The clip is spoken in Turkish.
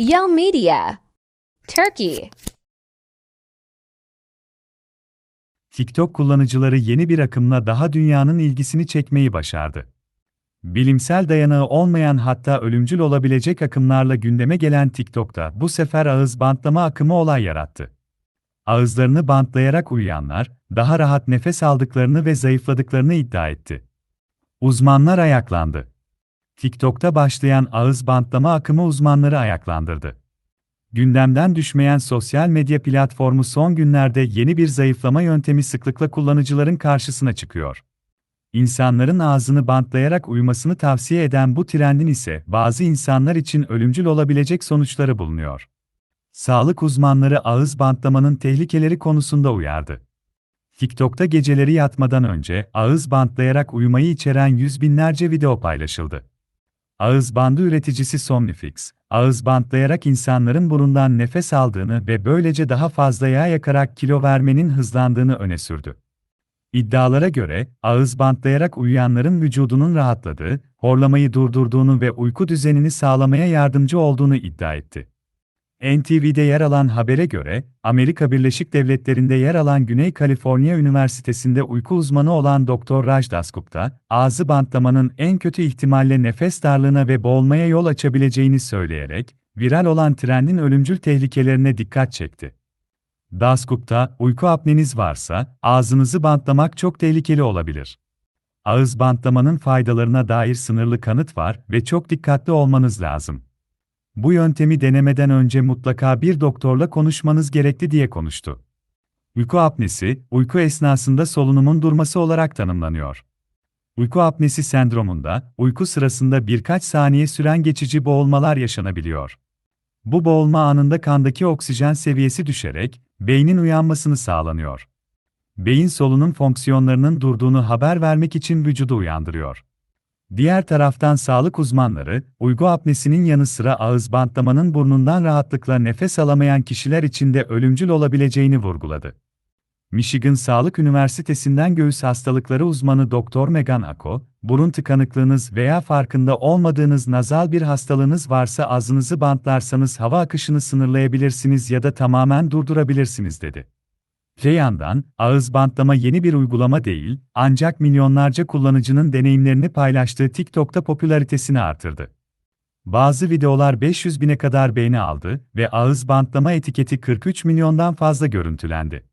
Yell Media. Turkey. TikTok kullanıcıları yeni bir akımla daha dünyanın ilgisini çekmeyi başardı. Bilimsel dayanağı olmayan hatta ölümcül olabilecek akımlarla gündeme gelen TikTok'ta bu sefer ağız bantlama akımı olay yarattı. Ağızlarını bantlayarak uyuyanlar, daha rahat nefes aldıklarını ve zayıfladıklarını iddia etti. Uzmanlar ayaklandı. TikTok'ta başlayan ağız bantlama akımı uzmanları ayaklandırdı. Gündemden düşmeyen sosyal medya platformu son günlerde yeni bir zayıflama yöntemi sıklıkla kullanıcıların karşısına çıkıyor. İnsanların ağzını bantlayarak uyumasını tavsiye eden bu trendin ise bazı insanlar için ölümcül olabilecek sonuçları bulunuyor. Sağlık uzmanları ağız bantlamanın tehlikeleri konusunda uyardı. TikTok'ta geceleri yatmadan önce ağız bantlayarak uyumayı içeren yüz binlerce video paylaşıldı. Ağız bandı üreticisi Somnifix, ağız bantlayarak insanların burundan nefes aldığını ve böylece daha fazla yağ yakarak kilo vermenin hızlandığını öne sürdü. İddialara göre, ağız bantlayarak uyuyanların vücudunun rahatladığı, horlamayı durdurduğunu ve uyku düzenini sağlamaya yardımcı olduğunu iddia etti. NTV'de yer alan habere göre, Amerika Birleşik Devletleri'nde yer alan Güney Kaliforniya Üniversitesi'nde uyku uzmanı olan Dr. Raj Dasgupta, ağzı bantlamanın en kötü ihtimalle nefes darlığına ve boğulmaya yol açabileceğini söyleyerek, viral olan trendin ölümcül tehlikelerine dikkat çekti. Dasgupta, uyku apneniz varsa, ağzınızı bantlamak çok tehlikeli olabilir. Ağız bantlamanın faydalarına dair sınırlı kanıt var ve çok dikkatli olmanız lazım. Bu yöntemi denemeden önce mutlaka bir doktorla konuşmanız gerekli diye konuştu. Uyku apnesi, uyku esnasında solunumun durması olarak tanımlanıyor. Uyku apnesi sendromunda, uyku sırasında birkaç saniye süren geçici boğulmalar yaşanabiliyor. Bu boğulma anında kandaki oksijen seviyesi düşerek, beynin uyanmasını sağlanıyor. Beyin solunum fonksiyonlarının durduğunu haber vermek için vücudu uyandırıyor. Diğer taraftan sağlık uzmanları, uyku apnesinin yanı sıra ağız bantlamanın burnundan rahatlıkla nefes alamayan kişiler için de ölümcül olabileceğini vurguladı. Michigan Sağlık Üniversitesi'nden göğüs hastalıkları uzmanı Dr. Megan Ako, burun tıkanıklığınız veya farkında olmadığınız nazal bir hastalığınız varsa ağzınızı bantlarsanız hava akışını sınırlayabilirsiniz ya da tamamen durdurabilirsiniz dedi. Öte yandan, ağız bantlama yeni bir uygulama değil, ancak milyonlarca kullanıcının deneyimlerini paylaştığı TikTok'ta popülaritesini artırdı. Bazı videolar 500 bine kadar beğeni aldı ve ağız bantlama etiketi 43 milyondan fazla görüntülendi.